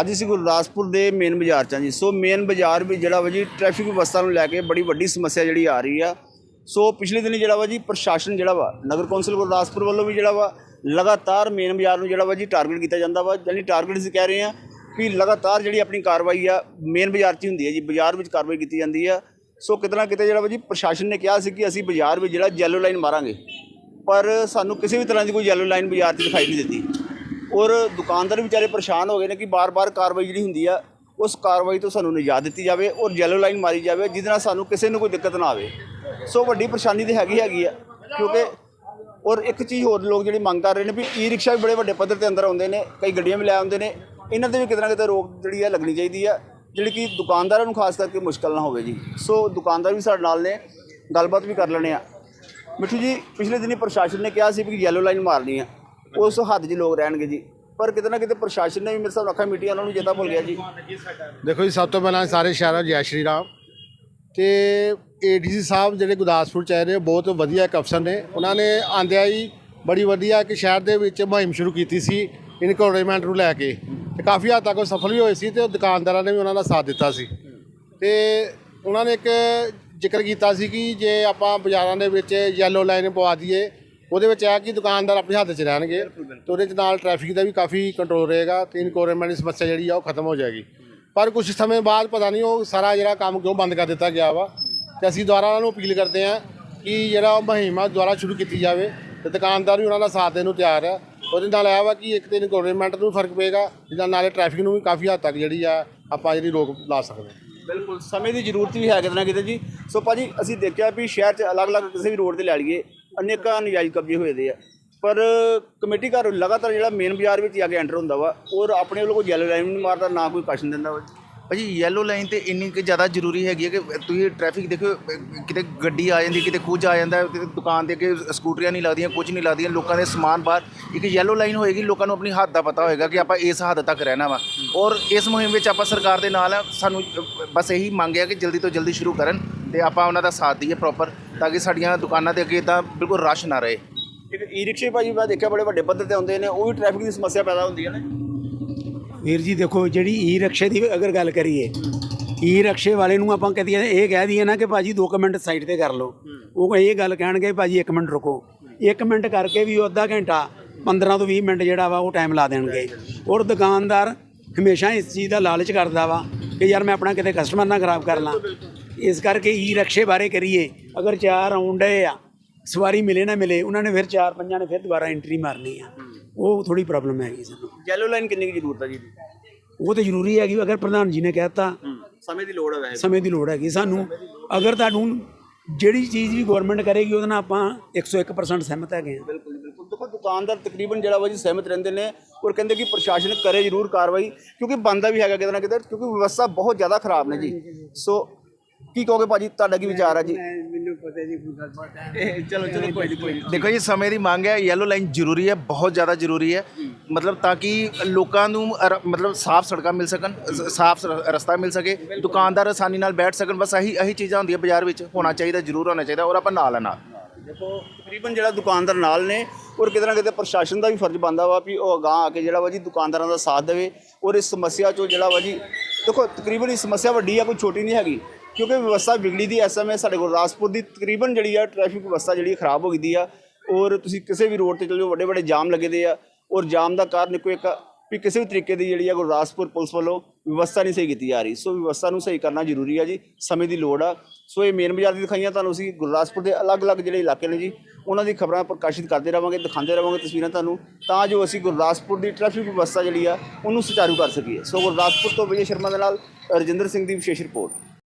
ਅੱਜ ਅਸੀਂ ਗੁਰਦਾਸਪੁਰ ਦੇ ਮੇਨ ਬਾਜ਼ਾਰ 'ਚ ਹਾਂ ਜੀ। ਸੋ ਮੇਨ ਬਾਜ਼ਾਰ ਵੀ ਜਿਹੜਾ ਵਾ ਜੀ ਟ੍ਰੈਫਿਕ ਵਿਵਸਥਾ ਨੂੰ ਲੈ ਕੇ ਬੜੀ ਵੱਡੀ ਸਮੱਸਿਆ ਜਿਹੜੀ ਆ ਰਹੀ ਆ। ਸੋ ਪਿਛਲੇ ਦਿਨੀ ਜਿਹੜਾ ਵਾ ਜੀ, ਪ੍ਰਸ਼ਾਸਨ ਜਿਹੜਾ ਵਾ, ਨਗਰ ਕੌਂਸਲ ਗੁਰਦਾਸਪੁਰ ਵੱਲੋਂ ਵੀ ਜਿਹੜਾ ਵਾ, ਲਗਾਤਾਰ ਮੇਨ ਬਾਜ਼ਾਰ ਨੂੰ ਜਿਹੜਾ ਵਾ ਜੀ ਟਾਰਗੇਟ ਕੀਤਾ ਜਾਂਦਾ ਵਾ। ਯਾਨੀ ਟਾਰਗੇਟ ਅਸੀਂ ਕਹਿ ਰਹੇ ਹਾਂ ਵੀ ਲਗਾਤਾਰ ਜਿਹੜੀ ਆਪਣੀ ਕਾਰਵਾਈ ਆ ਮੇਨ ਬਾਜ਼ਾਰ 'ਚ ਹੀ ਹੁੰਦੀ ਹੈ ਜੀ। ਬਾਜ਼ਾਰ ਵਿੱਚ ਕਾਰਵਾਈ ਕੀਤੀ ਜਾਂਦੀ ਆ। ਸੋ ਕਿਤੇ ਨਾ ਕਿਤੇ ਜਿਹੜਾ ਵਾ ਜੀ, ਪ੍ਰਸ਼ਾਸਨ ਨੇ ਕਿਹਾ ਸੀ ਕਿ ਅਸੀਂ ਬਾਜ਼ਾਰ ਵਿੱਚ ਜਿਹੜਾ ਯੈਲੋ ਲਾਈਨ ਮਾਰਾਂਗੇ। ਪਰ ਸਾਨੂੰ ਕਿਸੇ ਵੀ ਤਰ੍ਹਾਂ ਦੀ ਕੋਈ ਯੈਲੋ ਲਾਈਨ ਬਾਜ਼ਾਰ 'ਚ ਦਿਖਾਈ ਨਹੀਂ ਦਿੱਤੀ। ਔਰ ਦੁਕਾਨਦਾਰ ਵਿਚਾਰੇ ਪਰੇਸ਼ਾਨ ਹੋ ਗਏ ਨੇ ਕਿ ਬਾਰ-ਬਾਰ ਕਾਰਵਾਈ ਜਿਹੜੀ ਹੁੰਦੀ ਆ, ਉਸ ਕਾਰਵਾਈ ਤੋਂ ਸਾਨੂੰ ਨਿਜਾਤ ਦਿੱਤੀ ਜਾਵੇ ਔਰ ਯੈਲੋ ਲਾਈਨ ਮਾਰੀ ਜਾਵੇ, ਜਿਹਦੇ ਨਾਲ ਸਾਨੂੰ ਕਿਸੇ ਨੂੰ ਕੋਈ ਦਿੱਕਤ ਨਾ ਆਵੇ। ਸੋ ਵੱਡੀ ਪਰੇਸ਼ਾਨੀ ਤੇ ਹੈਗੀ ਹੈਗੀ ਆ, ਕਿਉਂਕਿ ਔਰ ਇੱਕ ਚੀਜ਼ ਹੋਰ ਲੋਕ ਜਿਹੜੀ ਮੰਗ ਕਰ ਰਹੇ ਨੇ ਵੀ ਈ ਰਿਕਸ਼ਾ ਵੀ ਬੜੇ ਵੱਡੇ ਪੱਧਰ ਤੇ ਅੰਦਰ ਆਉਂਦੇ ਨੇ, ਕਈ ਗੱਡੀਆਂ ਵੀ ਲੈ ਆਉਂਦੇ ਨੇ, ਇਹਨਾਂ ਤੇ ਵੀ ਕਿਤੇ ਨਾ ਕਿਤੇ ਰੋਕ ਜਿਹੜੀ ਆ ਲੱਗਣੀ ਚਾਹੀਦੀ ਆ, ਜਿਹੜੀ ਕਿ ਦੁਕਾਨਦਾਰਾਂ ਨੂੰ ਖਾਸ ਕਰਕੇ ਮੁਸ਼ਕਲ ਨਾ ਹੋਵੇ ਜੀ। ਸੋ ਦੁਕਾਨਦਾਰ ਵੀ ਸਾਡੇ ਨਾਲ ਨੇ, ਗੱਲਬਾਤ ਵੀ ਕਰ ਲੈਣੇ ਆ। ਮਿੱਠੂ ਜੀ, ਪਿਛਲੇ ਦਿਨੀ ਪ੍ਰਸ਼ਾਸਨ ਨੇ ਕਿਹਾ ਸੀ ਵੀ ਯੈਲੋ ਲਾਈਨ ਮਾਰਨੀ ਆ। ਉਸ ਹੱਦ 'ਚ ਲੋਕ ਰਹਿਣਗੇ ਜੀ। ਪਰ ਕਿਤੇ ਨਾ ਕਿਤੇ ਪ੍ਰਸ਼ਾਸਨ ਨੇ ਵੀ ਮੇਰੇ ਹਿਸਾਬ ਨਾਲ ਅੱਖਾਂ ਮੀਟੀਆਂ ਉਹਨਾਂ ਨੂੰ ਚੇਤਾ ਭੁੱਲ ਗਿਆ ਜੀ। ਦੇਖੋ ਜੀ, ਸਭ ਤੋਂ ਪਹਿਲਾਂ ਸਾਰੇ ਸ਼ਹਿਰਾਂ ਜੈ ਸ਼੍ਰੀ ਰਾਮ। ਤੇ ਏਡੀਸੀ ਸਾਹਿਬ ਜਿਹੜੇ ਗੁਰਦਾਸਪੁਰ ਚ ਆਏ ਨੇ ਉਹ ਬਹੁਤ ਵਧੀਆ ਇੱਕ ਅਫਸਰ ਨੇ। ਉਹਨਾਂ ਨੇ ਆਂਦਿਆਂ ਹੀ ਬੜੀ ਵਧੀਆ ਇੱਕ ਸ਼ਹਿਰ ਦੇ ਵਿੱਚ ਮੁਹਿੰਮ ਸ਼ੁਰੂ ਕੀਤੀ ਸੀ ਇਨਕੋਰੇਜਮੈਂਟ ਨੂੰ ਲੈ ਕੇ। ਤੇ ਕਾਫੀ ਹੱਦ ਤੱਕ ਉਹ ਸਫਲ ਵੀ ਹੋਏ ਸੀ ਤੇ ਉਹ ਦੁਕਾਨਦਾਰਾਂ ਨੇ ਵੀ ਉਹਨਾਂ ਦਾ ਸਾਥ ਦਿੱਤਾ ਸੀ। ਤੇ ਉਹਨਾਂ ਨੇ ਇੱਕ ਜ਼ਿਕਰ ਕੀਤਾ ਸੀ ਕਿ ਜੇ ਆਪਾਂ ਬਾਜ਼ਾਰਾਂ ਦੇ ਵਿੱਚ ਯੈਲੋ ਲਾਈਨ ਪਵਾ ਦਈਏ ਉਹਦੇ ਵਿੱਚ ਇਹ ਕਿ ਦੁਕਾਨਦਾਰ ਆਪਣੇ ਹੱਥ 'ਚ ਰਹਿਣਗੇ, ਤੇ ਉਹਦੇ 'ਚ ਨਾਲ ਟ੍ਰੈਫਿਕ ਦਾ ਵੀ ਕਾਫੀ ਕੰਟਰੋਲ ਰਹੇਗਾ ਤੇ ਇਨਕੋਰੇਜਮੈਂਟ ਦੀ ਸਮੱਸਿਆ ਜਿਹੜੀ ਆ ਉਹ ਖਤਮ ਹੋ ਜਾਏਗੀ। ਪਰ ਕੁਝ ਸਮੇਂ ਬਾਅਦ ਪਤਾ ਨਹੀਂ ਉਹ ਸਾਰਾ ਜਿਹੜਾ ਕੰਮ ਕਿਉਂ ਬੰਦ ਕਰ ਦਿੱਤਾ ਗਿਆ ਵਾ, ਤੇ ਅਸੀਂ ਦੁਬਾਰਾ ਉਹਨਾਂ ਨੂੰ ਅਪੀਲ ਕਰਦੇ ਹਾਂ ਕਿ ਜਿਹੜਾ ਉਹ ਮੁਹਿੰਮ ਆ ਦੁਬਾਰਾ ਸ਼ੁਰੂ ਕੀਤੀ ਜਾਵੇ, ਤੇ ਦੁਕਾਨਦਾਰ ਵੀ ਉਹਨਾਂ ਦਾ ਸਾਥ ਦੇਣ ਨੂੰ ਤਿਆਰ ਹੈ ਉਹਦੇ ਨਾਲ ਇਹ ਵਾ ਕਿ ਇੱਕ ਤੇ ਇਨਕੋਰੇਜਮੈਂਟ ਨੂੰ ਫ਼ਰਕ ਪਏਗਾ, ਜਿਹਦਾ ਨਾਲੇ ਟ੍ਰੈਫਿਕ ਨੂੰ ਵੀ ਕਾਫੀ ਹੱਦ ਤੱਕ ਜਿਹੜੀ ਆ ਆਪਾਂ ਜਿਹੜੀ ਰੋਕ ਲਾ ਸਕਦੇ ਹਾਂ। ਬਿਲਕੁਲ, ਸਮੇਂ ਦੀ ਜ਼ਰੂਰਤ ਵੀ ਹੈ ਕਿਤੇ ਨਾ ਕਿਤੇ ਜੀ। ਸੋ ਭਾਜੀ, ਅਸੀਂ ਦੇਖਿਆ ਵੀ ਸ਼ਹਿਰ 'ਚ ਅਲੱਗ-ਅਲੱਗ ਕਿਸੇ ਵੀ ਰੋਡ ਤੇ ਲੈ ਲਈਏ, ਅਨੇਕਾਂ ਨਜਾਇਜ਼ ਕਬਜ਼ੇ ਹੋਏ ਦੇ ਆ। ਪਰ ਕਮੇਟੀ ਘਰ ਲਗਾਤਾਰ ਜਿਹੜਾ ਮੇਨ ਬਾਜ਼ਾਰ ਵਿੱਚ ਹੀ ਆ ਕੇ ਐਂਟਰ ਹੁੰਦਾ ਵਾ, ਔਰ ਆਪਣੇ ਵੱਲੋਂ ਕੋਈ ਯੈਲੋ ਲਾਈਨ ਨਹੀਂ ਮਾਰਦਾ, ਨਾ ਕੋਈ ਕਸ਼ਨ ਦਿੰਦਾ ਵਾ। ਭਾਜੀ ਯੈਲੋ ਲਾਈਨ ਤੇ ਇੰਨੀ ਕਿ ਜ਼ਿਆਦਾ ਜ਼ਰੂਰੀ ਹੈਗੀ ਹੈ ਕਿ ਤੁਸੀਂ ਟ੍ਰੈਫਿਕ ਦੇਖੋ ਕਿਤੇ ਗੱਡੀ ਆ ਜਾਂਦੀ, ਕਿਤੇ ਕੁਝ ਆ ਜਾਂਦਾ ਕਿਤੇ ਦੁਕਾਨ ਦੇ ਅੱਗੇ ਸਕੂਟਰੀਆਂ ਨਹੀਂ ਲੱਗਦੀਆਂ, ਕੁਝ ਨਹੀਂ ਲੱਗਦੀਆਂ, ਲੋਕਾਂ ਦੇ ਸਮਾਨ ਬਾਹਰ, ਇੱਕ ਯੈਲੋ ਲਾਈਨ ਹੋਏਗੀ, ਲੋਕਾਂ ਨੂੰ ਆਪਣੀ ਹੱਦ ਦਾ ਪਤਾ ਹੋਏਗਾ ਕਿ ਆਪਾਂ ਇਸ ਹੱਦ ਤੱਕ ਰਹਿਣਾ ਵਾ। ਔਰ ਇਸ ਮੁਹਿੰਮ ਵਿੱਚ ਆਪਾਂ ਸਰਕਾਰ ਦੇ ਨਾਲ ਸਾਨੂੰ, ਬਸ ਇਹੀ ਮੰਗ ਹੈ ਕਿ ਜਲਦੀ ਤੋਂ ਜਲਦੀ ਸ਼ੁਰੂ ਕਰਨ ਤੇ ਆਪਾਂ ਉਹਨਾਂ ਦਾ ਸਾਥ ਦਈਏ ਪ੍ਰੋਪਰ ਤਾਂ ਕਿ ਸਾਡੀਆਂ ਦੁਕਾਨਾਂ ਦੇ ਅੱਗੇ ਤਾਂ ਬਿਲਕੁਲ ਰਸ਼ ਨਾ ਰਹੇ। ਇੱਕ ਈ ਰਿਕਸ਼ੇ ਭਾਜੀ ਮੈਂ ਦੇਖਿਆ ਬੜੇ ਵੱਡੇ ਪੱਧਰ ਤੇ ਆਉਂਦੇ ਨੇ, ਉਹ ਵੀ ਟ੍ਰੈਫਿਕ ਦੀ ਸਮੱਸਿਆ ਪੈਦਾ ਹੁੰਦੀ ਹੈ ਨਾ। ਵੀਰ ਜੀ ਦੇਖੋ ਜਿਹੜੀ ਈ ਰਿਕਸ਼ੇ ਦੀ ਅਗਰ ਗੱਲ ਕਰੀਏ ਈ ਰਿਕਸ਼ੇ ਵਾਲੇ ਨੂੰ ਆਪਾਂ ਕਹਦੇ ਇਹ ਕਹਿ ਦਈਏ ਨਾ ਕਿ ਭਾਜੀ 2 ਮਿੰਟ ਸਾਈਡ ਤੇ ਕਰ ਲਓ। ਉਹ ਇਹ ਗੱਲ ਕਹਿਣਗੇ ਭਾਜੀ 1 ਮਿੰਟ ਰੁਕੋ। 1 ਮਿੰਟ ਕਰਕੇ ਵੀ ਉਹ ਅੱਧਾ ਘੰਟਾ 15 ਤੋਂ 20 ਮਿੰਟ ਜਿਹੜਾ ਵਾ ਉਹ ਟਾਈਮ ਲਾ ਦੇਣਗੇ। ਔਰ ਦੁਕਾਨਦਾਰ ਹਮੇਸ਼ਾ ਇਸ ਚੀਜ਼ ਦਾ ਲਾਲਚ ਕਰਦਾ ਵਾ ਕਿ ਯਾਰ ਮੈਂ ਆਪਣਾ ਕਿਤੇ ਕਸਟਮਰ ਨਾ ਖਰਾਬ ਕਰ ਲਾਂ। ਇਸ ਕਰਕੇ ਈ ਰਿਕਸ਼ੇ ਬਾਰੇ ਕਰੀਏ ਅਗਰ ਚਾਰ ਡਏ ਆ ਸਵਾਰੀ ਮਿਲੇ ਨਾ ਮਿਲੇ ਉਹਨਾਂ ਨੇ ਫਿਰ ਚਾਰ ਪੰਜਾਂ ਨੇ ਫਿਰ ਦੁਬਾਰਾ ਐਂਟਰੀ ਮਾਰਨੀ ਆ। ਉਹ ਥੋੜੀ ਪ੍ਰੋਬਲਮ ਹੈਗੀ ਸਾਨੂੰ। ਯੈਲੋ ਲਾਈਨ ਕਿੰਨੀ ਕੁ ਜ਼ਰੂਰਤ ਹੈ ਜੀ? ਉਹ ਤਾਂ ਜ਼ਰੂਰੀ ਹੈਗੀ ਅਗਰ ਪ੍ਰਧਾਨ ਜੀ ਨੇ ਕਹਿਤਾ ਸਮੇਂ ਦੀ ਲੋੜ ਹੈ ਵੈਸੇ। ਸਮੇਂ ਦੀ ਲੋੜ ਹੈਗੀ ਸਾਨੂੰ। ਅਗਰ ਤੁਹਾਨੂੰ ਜਿਹੜੀ ਚੀਜ਼ ਵੀ ਗਵਰਨਮੈਂਟ ਕਰੇਗੀ ਉਹਦੇ ਨਾਲ ਆਪਾਂ 101% ਸਹਿਮਤ ਹੈਗੇ ਹਾਂ। ਬਿਲਕੁਲ ਬਿਲਕੁਲ। ਦੇਖੋ ਦੁਕਾਨਦਾਰ ਤਕਰੀਬਨ ਜਿਹੜਾ ਵਾ ਜੀ ਸਹਿਮਤ ਰਹਿੰਦੇ ਨੇ ਔਰ ਕਹਿੰਦੇ ਕਿ ਪ੍ਰਸ਼ਾਸਨ ਕਰੇ ਜ਼ਰੂਰ ਕਾਰਵਾਈ ਕਿਉਂਕਿ ਬੰਦਾ ਵੀ ਹੈਗਾ ਕਿਤੇ ਨਾ ਕਿਤੇ ਕਿਉਂਕਿ ਵਿਵਸਥਾ ਬਹੁਤ ਜ਼ਿਆਦਾ ਖਰਾਬ ਨੇ ਜੀ। ਸੋ ਕੀ ਕਹੋਗੇ ਭਾਜੀ? ਤੁਹਾਡਾ ਕੀ ਵਿਚਾਰ ਹੈ ਜੀ? ਚਲੋ ਚਲੋ ਕੋਈ ਨਹੀਂ ਕੋਈ ਦੇਖੋ ਜੀ ਸਮੇਂ ਦੀ ਮੰਗ ਹੈ ਯੈਲੋ ਲਾਈਨ ਜ਼ਰੂਰੀ ਹੈ ਬਹੁਤ ਜ਼ਿਆਦਾ ਜ਼ਰੂਰੀ ਹੈ। ਮਤਲਬ ਤਾਂ ਕਿ ਲੋਕਾਂ ਨੂੰ ਅਰ- ਮਤਲਬ ਸਾਫ਼ ਸੜਕਾਂ ਮਿਲ ਸਕਣ ਸ- ਸਾਫ਼ ਰ- ਰਸਤਾ ਮਿਲ ਸਕੇ ਦੁਕਾਨਦਾਰ ਆਸਾਨੀ ਨਾਲ ਬੈਠ ਸਕਣ ਬਸ ਇਹੀ ਇਹੀ ਚੀਜ਼ਾਂ ਹੁੰਦੀਆਂ ਬਾਜ਼ਾਰ ਵਿੱਚ ਹੋਣਾ ਚਾਹੀਦਾ ਜ਼ਰੂਰ ਹੋਣਾ ਚਾਹੀਦਾ ਔਰ ਆਪਾਂ ਨਾਲ ਆ ਨਾਲ। ਦੇਖੋ ਤਕਰੀਬਨ ਜਿਹੜਾ ਦੁਕਾਨਦਾਰ ਨਾਲ ਨੇ ਔਰ ਕਿਤੇ ਨਾ ਕਿਤੇ ਪ੍ਰਸ਼ਾਸਨ ਦਾ ਵੀ ਫਰਜ਼ ਬਣਦਾ ਵਾ ਵੀ ਉਹ ਅਗਾਂਹ ਆ ਕੇ ਜਿਹੜਾ ਵਾ ਜੀ ਦੁਕਾਨਦਾਰਾਂ ਦਾ ਸਾਥ ਦੇਵੇ ਔਰ ਇਸ ਸਮੱਸਿਆ ਚੋਂ ਜਿਹੜਾ ਵਾ ਜੀ ਦੇਖੋ ਤਕਰੀਬਨ ਇਹ ਸਮੱਸਿਆ ਵੱਡੀ ਆ ਕੋਈ ਛੋਟੀ ਨਹੀਂ ਹੈਗੀ। ਕਿਉਂਕਿ ਵਿਵਸਥਾ ਵਿਗੜੀ ਦੀ ਇਸ ਸਮੇਂ ਸਾਡੇ ਗੁਰਦਾਸਪੁਰ ਦੀ ਤਕਰੀਬਨ ਜਿਹੜੀ ਆ ਟ੍ਰੈਫਿਕ ਵਿਵਸਥਾ ਜਿਹੜੀ ਖਰਾਬ ਹੋ ਗਈ ਦੀ ਆ, ਔਰ ਤੁਸੀਂ ਕਿਸੇ ਵੀ ਰੋਡ ਤੇ ਚਲ ਜਾਓ ਵੱਡੇ ਵੱਡੇ ਜਾਮ ਲੱਗੇ ਦੇ ਆ, ਔਰ ਜਾਮ ਦਾ ਕਾਰਨ ਇੱਕੋ ਇੱਕ ਵੀ ਕਿਸੇ ਵੀ ਤਰੀਕੇ ਦੀ ਜਿਹੜੀ ਆ ਗੁਰਦਾਸਪੁਰ ਪੁਲਿਸ ਵੱਲੋਂ ਵਿਵਸਥਾ ਨਹੀਂ ਸਹੀ ਕੀਤੀ ਜਾ ਰਹੀ। ਸੋ ਵਿਵਸਥਾ ਨੂੰ ਸਹੀ ਕਰਨਾ ਜ਼ਰੂਰੀ ਆ ਜੀ, ਸਮੇਂ ਦੀ ਲੋੜ ਆ। ਸੋ ਇਹ ਮੇਨ ਬਾਜ਼ਾਰ ਦੀ ਦਿਖਾਈਆਂ ਤੁਹਾਨੂੰ ਅਸੀਂ, ਗੁਰਦਾਸਪੁਰ ਦੇ ਅਲੱਗ-ਅਲੱਗ ਜਿਹੜੇ ਇਲਾਕੇ ਨੇ ਜੀ, ਉਹਨਾਂ ਦੀ ਖਬਰਾਂ ਪ੍ਰਕਾਸ਼ਿਤ ਕਰਦੇ ਰਵਾਂਗੇ, ਦਿਖਾਉਂਦੇ ਰਵਾਂਗੇ ਤਸਵੀਰਾਂ ਤੁਹਾਨੂੰ, ਤਾਂ ਜੋ ਅਸੀਂ ਗੁਰਦਾਸਪੁਰ ਦੀ ਟ੍ਰੈਫਿਕ ਵਿਵਸਥਾ ਜਿਹੜੀ ਆ, ਉਹਨੂੰ ਸੁਚਾਰੂ ਕਰ ਸਕੀਏ। ਸੋ ਗੁਰਦਾਸਪੁਰ ਤੋਂ ਵਿਜੇ ਸ਼ਰਮਾ ਦੇ ਨਾਲ ਰਜਿੰਦਰ ਸਿੰਘ ਦੀ ਵਿਸ਼ੇਸ਼ ਰਿਪੋਰਟ।